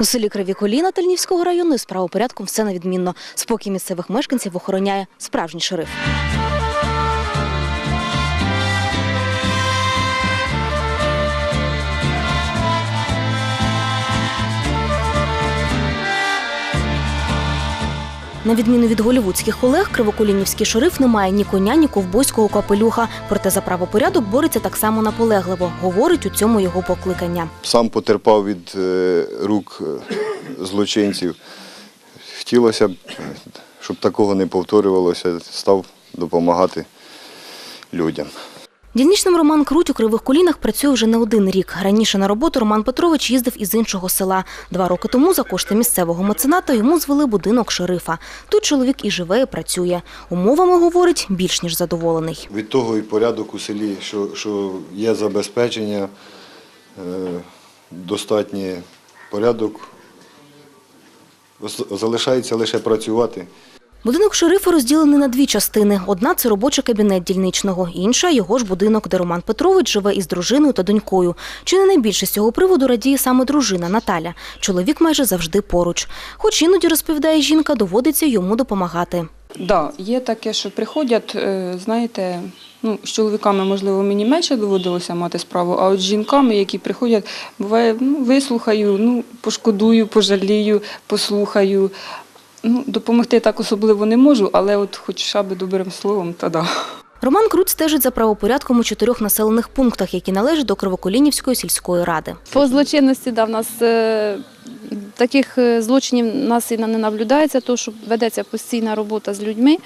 У селі Криві Коліна Тельнівського району з правопорядком все невідмінно. Спокій місцевих мешканців охороняє справжній шериф. На відміну від голівудських колег, кривоколінівський шериф не має ні коня, ні ковбойського капелюха. Проте за правопорядок бореться так само наполегливо. Говорить у цьому його покликання. Сам потерпав від е, рук е, злочинців. Хотілося б, е, щоб такого не повторювалося, став допомагати людям. Дільничним Роман Круть у кривих колінах працює вже не один рік. Раніше на роботу Роман Петрович їздив із іншого села. Два роки тому за кошти місцевого мецената йому звели будинок шерифа. Тут чоловік і живе, і працює. Умовами говорить більш ніж задоволений. Від того і порядок у селі, що, що є забезпечення, е, достатній порядок. Залишається лише працювати. Будинок шерифа розділений на дві частини. Одна це робочий кабінет дільничного, інша його ж будинок, де Роман Петрович живе із дружиною та донькою. Чи не найбільше з цього приводу радіє саме дружина Наталя. Чоловік майже завжди поруч. Хоч іноді розповідає жінка, доводиться йому допомагати. Да, є таке, що приходять, е, знаєте, ну, з чоловіками, можливо, мені менше доводилося мати справу, а от з жінками, які приходять, буває, ну, вислухаю, ну, пошкодую, пожалію, послухаю. Ну, допомогти так особливо не можу, але от хоча б добрим словом, та да. Роман Крут стежить за правопорядком у чотирьох населених пунктах, які належать до Кривоколінівської сільської ради. По злочинності да, в нас е, таких е, злочинів нас і не наблюдається, тому що ведеться постійна робота з людьми,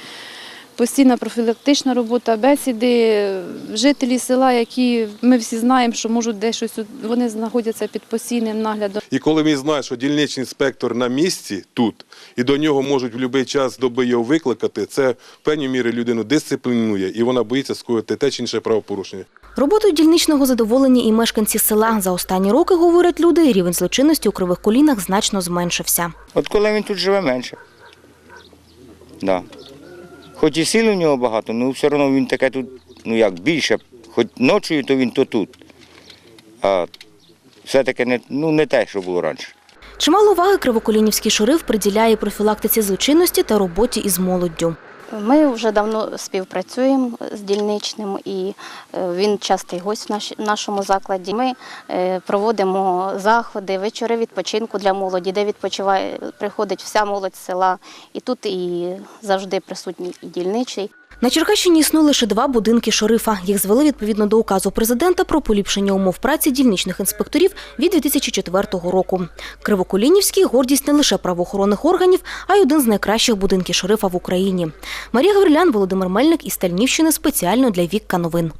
постійна профілактична робота, бесіди, жителі села, які ми всі знаємо, що можуть десь щось, вони знаходяться під постійним наглядом. І коли він знає, що дільничний інспектор на місці тут, і до нього можуть в будь-який час доби його викликати, це в певній мірі людину дисциплінує, і вона боїться скоїти те чи інше правопорушення. Роботою дільничного задоволені і мешканці села. За останні роки, говорять люди, рівень злочинності у кривих колінах значно зменшився. От коли він тут живе менше. Да. Хоч і сил у нього багато, але все одно він таке тут, ну як більше, хоч ночою, то він то тут. А все-таки не, ну, не те, що було раніше. Чимало уваги кривоколінівський шурив приділяє профілактиці злочинності та роботі із молоддю. Ми вже давно співпрацюємо з дільничним і е, він частий гость в нашому закладі. Ми е, проводимо заходи, вечори відпочинку для молоді, де відпочиває, приходить вся молодь села. І тут і завжди присутній і дільничий. На Черкащині існує лише два будинки шерифа. Їх звели відповідно до указу президента про поліпшення умов праці дільничних інспекторів від 2004 року. Кривоколінівський – гордість не лише правоохоронних органів, а й один з найкращих будинків шерифа в Україні. Марія Гаврилян, Володимир Мельник із Стальнівщини спеціально для Вікка новин.